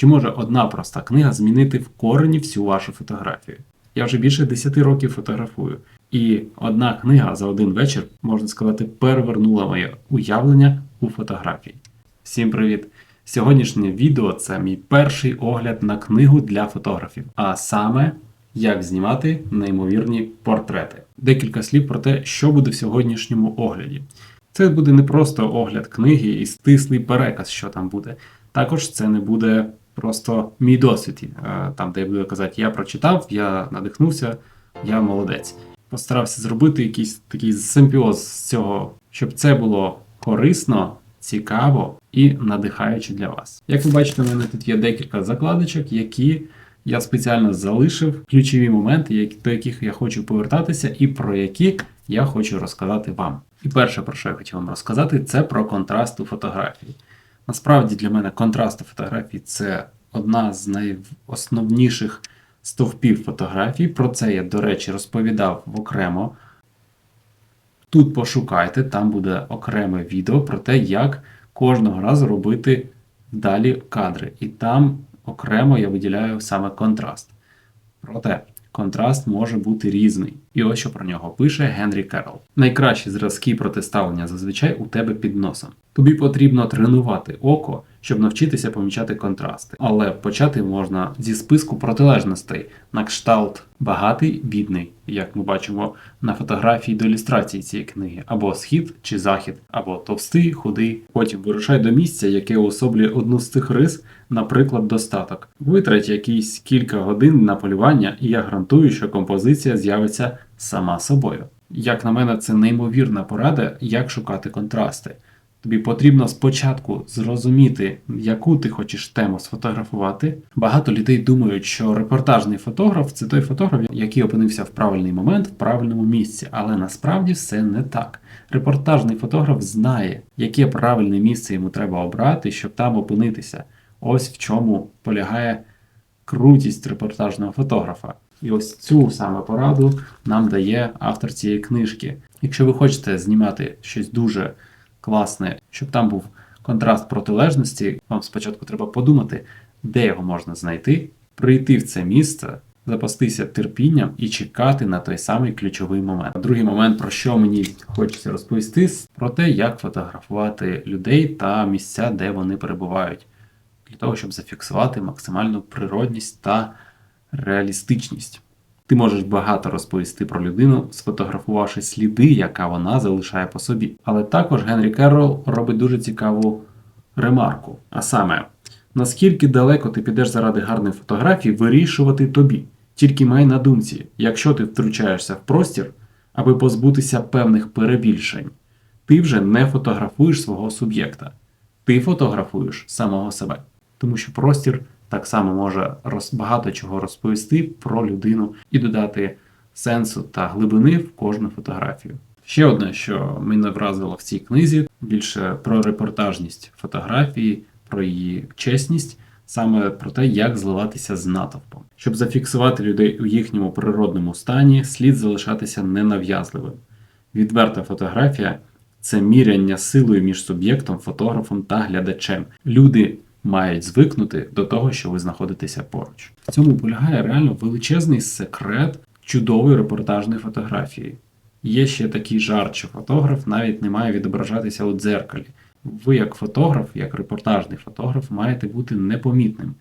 Чи може одна проста книга змінити в корені всю вашу фотографію? Я вже більше 10 років фотографую, і одна книга за один вечір, можна сказати, перевернула моє уявлення у фотографії. Всім привіт! Сьогоднішнє відео це мій перший огляд на книгу для фотографів, а саме як знімати неймовірні портрети. Декілька слів про те, що буде в сьогоднішньому огляді. Це буде не просто огляд книги і стислий переказ, що там буде. Також це не буде просто мій досвід, е, там, де я буду казати, я прочитав, я надихнувся, я молодець. Постарався зробити якийсь такий симпіоз з цього, щоб це було корисно, цікаво і надихаюче для вас. Як ви бачите, у мене тут є декілька закладочок, які я спеціально залишив ключові моменти, до яких я хочу повертатися, і про які я хочу розказати вам. І перше, про що я хотів вам розказати, це про контраст у фотографії. Насправді для мене контраст у фотографії це одна з найосновніших стовпів фотографії. Про це я, до речі, розповідав окремо. Тут пошукайте, там буде окреме відео про те, як кожного разу робити далі кадри. І там окремо я виділяю саме контраст. Проте контраст може бути різний. І ось що про нього пише Генрі Керрол. Найкращі зразки протиставлення зазвичай у тебе під носом. Тобі потрібно тренувати око, щоб навчитися помічати контрасти. Але почати можна зі списку протилежностей на кшталт багатий, бідний, як ми бачимо на фотографії до ілюстрації цієї книги, або схід чи захід, або товстий, худий. Потім вирушай до місця, яке уособлює одну з цих рис, наприклад, достаток. Витрать якісь кілька годин на полювання, і я гарантую, що композиція з'явиться сама собою. Як на мене, це неймовірна порада, як шукати контрасти. Тобі потрібно спочатку зрозуміти, яку ти хочеш тему сфотографувати. Багато людей думають, що репортажний фотограф це той фотограф, який опинився в правильний момент в правильному місці, але насправді все не так. Репортажний фотограф знає, яке правильне місце йому треба обрати, щоб там опинитися. Ось в чому полягає крутість репортажного фотографа. І ось цю саме пораду нам дає автор цієї книжки. Якщо ви хочете знімати щось дуже класне, щоб там був контраст протилежності, вам спочатку треба подумати, де його можна знайти, прийти в це місце, запастися терпінням і чекати на той самий ключовий момент. Другий момент, про що мені хочеться розповісти, про те, як фотографувати людей та місця, де вони перебувають, для того, щоб зафіксувати максимальну природність та реалістичність. Ти можеш багато розповісти про людину, сфотографувавши сліди, яка вона залишає по собі. Але також Генрі Керрол робить дуже цікаву ремарку. А саме, наскільки далеко ти підеш заради гарної фотографії, вирішувати тобі. Тільки май на думці, якщо ти втручаєшся в простір, аби позбутися певних перебільшень, ти вже не фотографуєш свого суб'єкта, ти фотографуєш самого себе. Тому що простір так само може роз, багато чого розповісти про людину і додати сенсу та глибини в кожну фотографію. Ще одне, що мене вразило в цій книзі, більше про репортажність фотографії, про її чесність, саме про те, як зливатися з натовпом. Щоб зафіксувати людей у їхньому природному стані, слід залишатися ненав'язливим. Відверта фотографія це міряння силою між суб'єктом, фотографом та глядачем. Люди мають звикнути до того, що ви знаходитеся поруч. В цьому полягає реально величезний секрет чудової репортажної фотографії. Є ще такий жарт, що фотограф навіть не має відображатися у дзеркалі. Ви, як фотограф, як репортажний фотограф, маєте бути непомітним.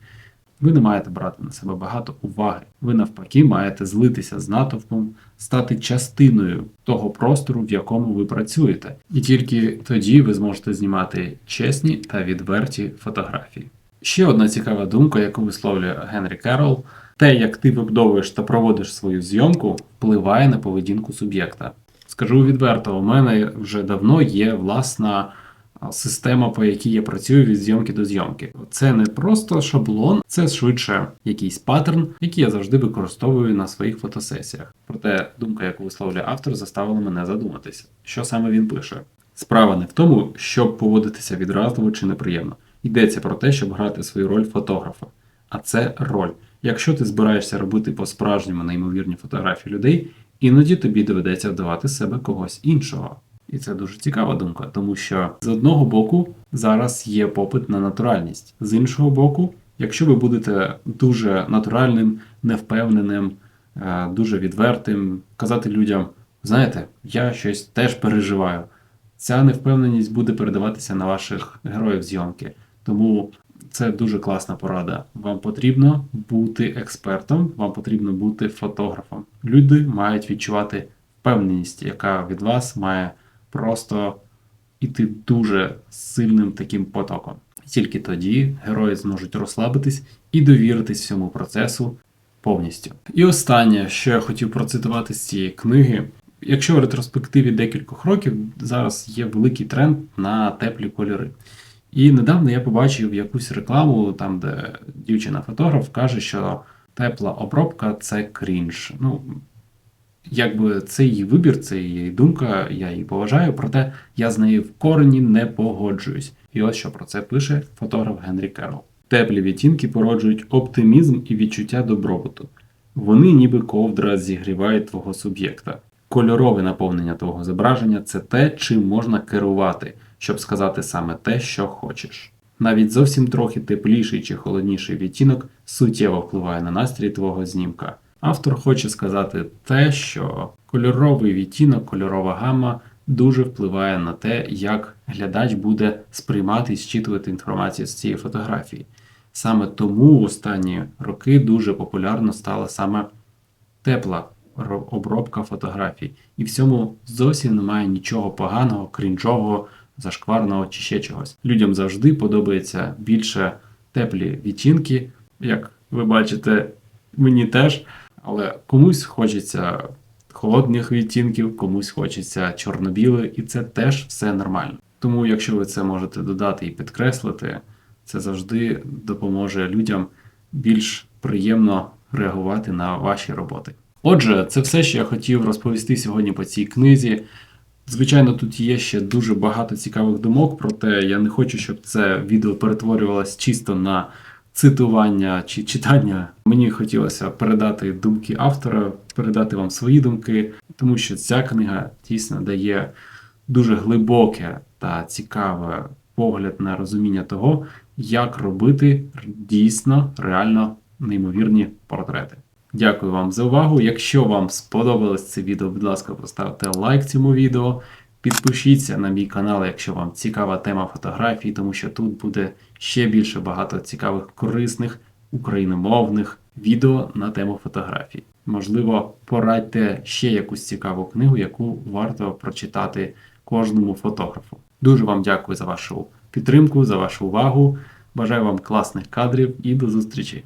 Ви не маєте брати на себе багато уваги. Ви навпаки маєте злитися з натовпом, стати частиною того простору, в якому ви працюєте. І тільки тоді ви зможете знімати чесні та відверті фотографії. Ще одна цікава думка, яку висловлює Генрі Керрол, те, як ти вибудовуєш та проводиш свою зйомку, впливає на поведінку суб'єкта. Скажу відверто, у мене вже давно є власна система, по якій я працюю від зйомки до зйомки. Це не просто шаблон, це швидше якийсь паттерн, який я завжди використовую на своїх фотосесіях. Проте думка, яку висловлює автор, заставила мене задуматися, що саме він пише. Справа не в тому, щоб поводитися відразливо чи неприємно. Йдеться про те, щоб грати свою роль фотографа. А це роль. Якщо ти збираєшся робити по-справжньому неймовірні фотографії людей, іноді тобі доведеться вдавати себе когось іншого. І це дуже цікава думка, тому що з одного боку зараз є попит на натуральність, з іншого боку, Якщо ви будете дуже натуральним, невпевненим, е, дуже відвертим, казати людям, знаєте, я щось теж переживаю. Ця невпевненість буде передаватися на ваших героїв зйомки. Тому це дуже класна порада. Вам потрібно бути експертом, вам потрібно бути фотографом. Люди мають відчувати впевненість, яка від вас має просто іти дуже сильним таким потоком. Тільки тоді герої зможуть розслабитись і довіритись всьому процесу повністю. І останнє, що я хотів процитувати з цієї книги. Якщо в ретроспективі декількох років зараз є великий тренд на теплі кольори. І недавно я побачив якусь рекламу, там, де дівчина-фотограф каже, що тепла обробка це крінж. Ну, якби це її вибір, це її думка, я її поважаю, проте я з нею в корені не погоджуюсь. І ось що про це пише фотограф Генрі Керол. Теплі відтінки породжують оптимізм і відчуття добробуту. Вони ніби ковдра зігрівають твого суб'єкта. Кольорове наповнення твого зображення це те, чим можна керувати, щоб сказати саме те, що хочеш. Навіть зовсім трохи тепліший чи холодніший відтінок суттєво впливає на настрій твого знімка. Автор хоче сказати те, що кольоровий відтінок, кольорова гамма дуже впливає на те, як глядач буде сприймати і зчитувати інформацію з цієї фотографії. Саме тому в останні роки дуже популярно стала саме тепла обробка фотографій. І в цьому зовсім немає нічого поганого, крінжового, зашкварного чи ще чогось. Людям завжди подобається більше теплі відтінки, як ви бачите, мені теж. Але комусь хочеться холодних відтінків, комусь хочеться чорно-біле, і це теж все нормально. Тому, якщо ви це можете додати і підкреслити, це завжди допоможе людям більш приємно реагувати на ваші роботи. Отже, це все, що я хотів розповісти сьогодні по цій книзі. Звичайно, тут є ще дуже багато цікавих думок, проте я не хочу, щоб це відео перетворювалось чисто на цитування чи читання. Мені хотілося передати думки автора, передати вам свої думки, тому що ця книга дійсно дає дуже глибоке та цікаве погляд на розуміння того, як робити дійсно реально неймовірні портрети. Дякую вам за увагу. Якщо вам сподобалось це відео, будь ласка, поставте лайк цьому відео. Підпишіться на мій канал, якщо вам цікава тема фотографії, тому що тут буде ще більше багато цікавих, корисних україномовних відео на тему фотографії. Можливо, порадьте ще якусь цікаву книгу, яку варто прочитати кожному фотографу. Дуже вам дякую за вашу підтримку, за вашу увагу. Бажаю вам класних кадрів і до зустрічі!